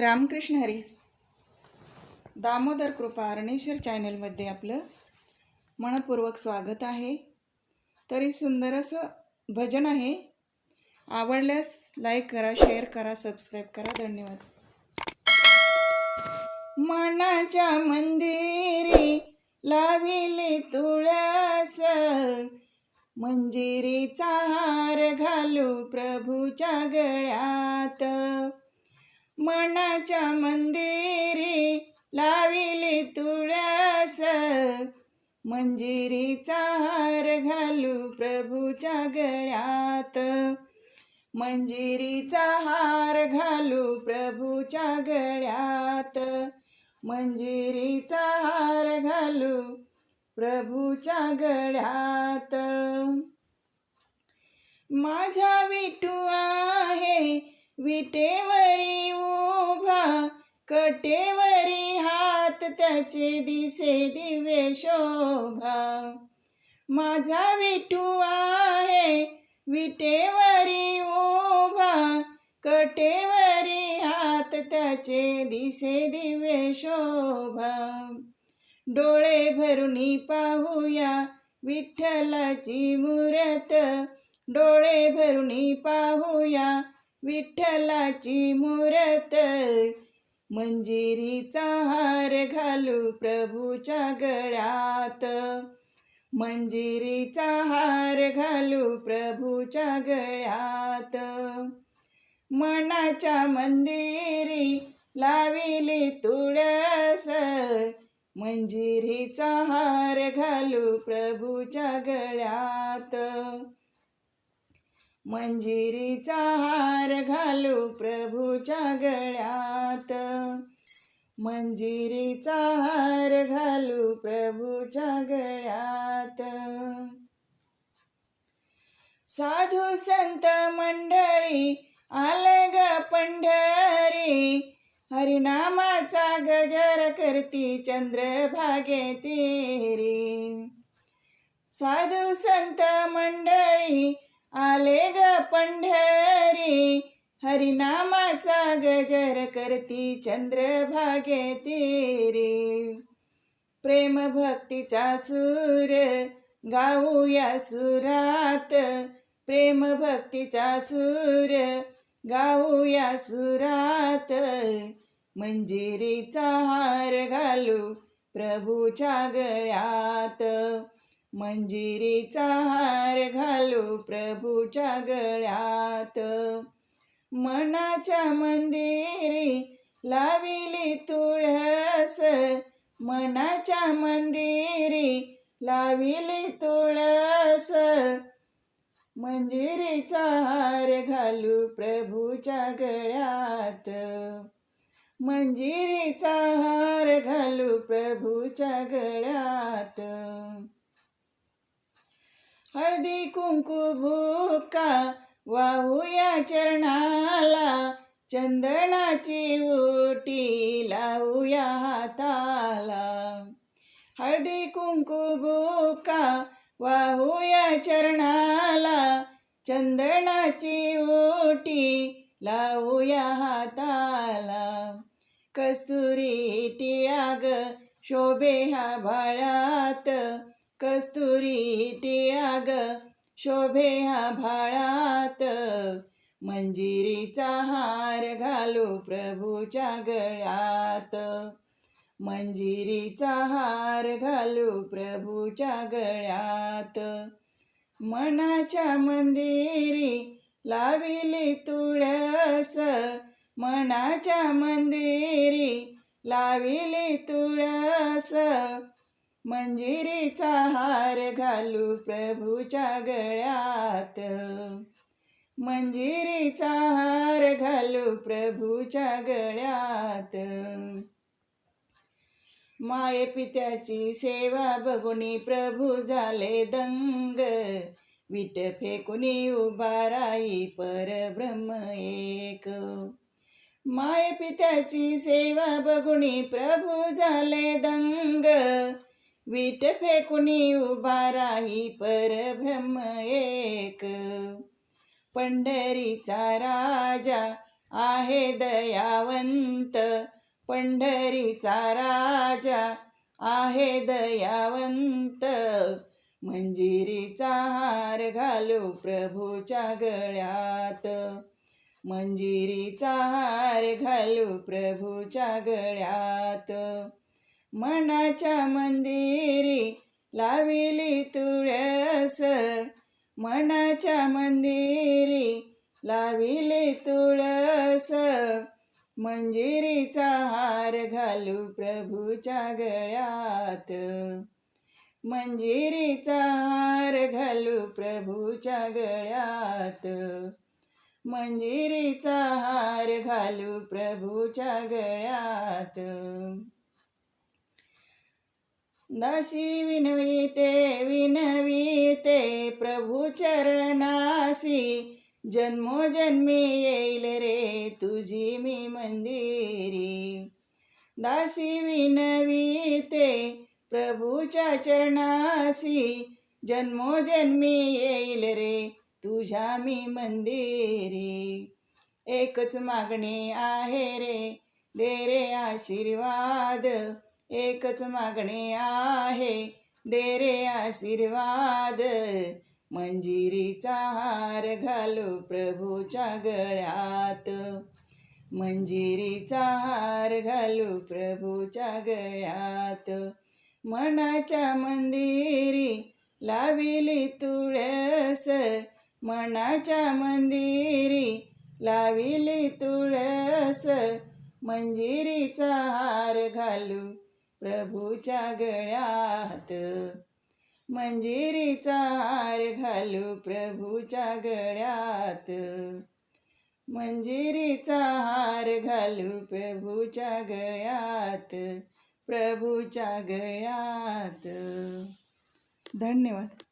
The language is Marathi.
रामकृष्ण हरी. दामोदर कृपा अरणेश्वर चॅनलमध्ये आपलं मनपूर्वक स्वागत आहे. तरी सुंदर असं भजन आहे. आवडल्यास लाईक करा शेअर करा सबस्क्राईब करा. धन्यवाद. मनाच्या मंदिरी लाविले तुळस. मंजिरीचा हार घालू प्रभूच्या गळ्यात. मनाच्या मंदिरी लाविले तुळस. मंजिरीचा हार घालू प्रभूच्या गळ्यात. मंजिरीचा हार घालू प्रभूच्या गळ्यात. मंजिरीचा हार घालू प्रभूच्या गळ्यात. माझा विटू आहे विटेवरी कटेवरी हात त्याचे दिसे दिव्य शोभा. माझा विठू आहे विटेवरी ओभा कटेवरी हात त्याचे दिसे दिव्य शोभा. डोळे भरुनी पाहूया विठ्ठलाची मूरत. डोळे भरुनी पाहूया विठ्ठलाची मूरत मंजिरीचा हार घालू प्रभूच्या गळ्यात. मंजिरीचा हार घालू प्रभूच्या गळ्यात. मनाच्या मंदिरी लाविली तुळस मंजिरीचा हार घालू प्रभूच्या गळ्यात. मंजिरीचा हार घालू प्रभूच्या गळ्यात. मंजिरीचा हार घालू प्रभूच्या गळ्यात. साधू संत मंडळी आले ग पंढरी. हरिनामाचा गजर करती चंद्रभागे तेरी. साधू संत मंडळी आले ग पंढरी. हरिनामाचा गजर करती चंद्रभागे तेरी. प्रेम भक्तीचा सूर गाऊया सुरात. प्रेम भक्तीचा सूर गाऊया सुरात. मंजिरीचा हार घालू प्रभूच्या गळ्यात. मंजिरीचा हार घालू प्रभूच्या गळ्यात. मनाच्या मंदिरी लाविली तुळस. मनाच्या मंदिरी लाविली तुळस. मंजिरीचा हार घालू प्रभूच्या गळ्यात. मंजिरीचा हार घालू प्रभूच्या गळ्यात. हळदी कुंकू भुका वाहूया चरणाला चंदनाची ओटी लावूया हाताला. हळदी कुंकू भुका वाहूया चरणाला चंदनाची ओटी लावूया हाताला. कस्तुरी टिळाग शोभे हा भाळात कस्तुरी टिळाग शोभे हा भाळात. मंजिरीचा हार घालू प्रभूच्या गळ्यात. मंजिरीचा हार घालू प्रभूच्या गळ्यात. मनाच्या मंदिरी लाविली तुळस. मनाच्या मंदिरी लाविली तुळस. मंजिरीचा हार घालू प्रभूच्या गळ्यात. मंजिरीचा हार घालू प्रभूच्या गळ्यात. माये पित्याची सेवा बघुनी प्रभू झाले दंग. विट फेकुनी उभा राई परब्रह्म एक. माय पित्याची सेवा बघुनी प्रभू झाले दंग. विट फेकुनी उभा राही परब्रह्म एक. पंढरीचा राजा आहे दयावंत. पंढरीचा राजा आहे दयावंत. मंजिरीचा हार घालू प्रभूच्या गळ्यात. मंजिरीचा हार घालू प्रभूच्या गळ्यात. मनाच्या मंदिरी लाविली तुळस. मनाच्या मंदिरी लाविली तुळस. मंजिरीचा हार घालू प्रभूच्या गळ्यात. मंजिरीचा हार घालू प्रभूच्या गळ्यात. मंजिरीचा हार घालू प्रभूच्या गळ्यात. दासी विनविते विनविते प्रभू चरणासी जन्मोजन्मी येईल रे तुझी मी मंदिरी. दासी विनविते प्रभूच्या चरणासी जन्मोजन्मी येईल रे तुझ्या मी मंदिरी. एकच मागणी आहे रे दे रे आशीर्वाद. एकच मागणी आहे दे रे आशीर्वाद. मंजिरीचा हार घालू प्रभूच्या गळ्यात. मंजिरीचा हार घालू प्रभूच्या गळ्यात. मनाच्या मंदिरी लाविली तुळस. मनाच्या मंदिरी लाविली तुळस. मंजिरीचा हार घालू प्रभूच्या गळ्यात. मंजिरीचा हार घालू प्रभूच्या गळ्यात. मंजिरीचा हार घालू प्रभूच्या गळ्यात प्रभूच्या गळ्यात. धन्यवाद.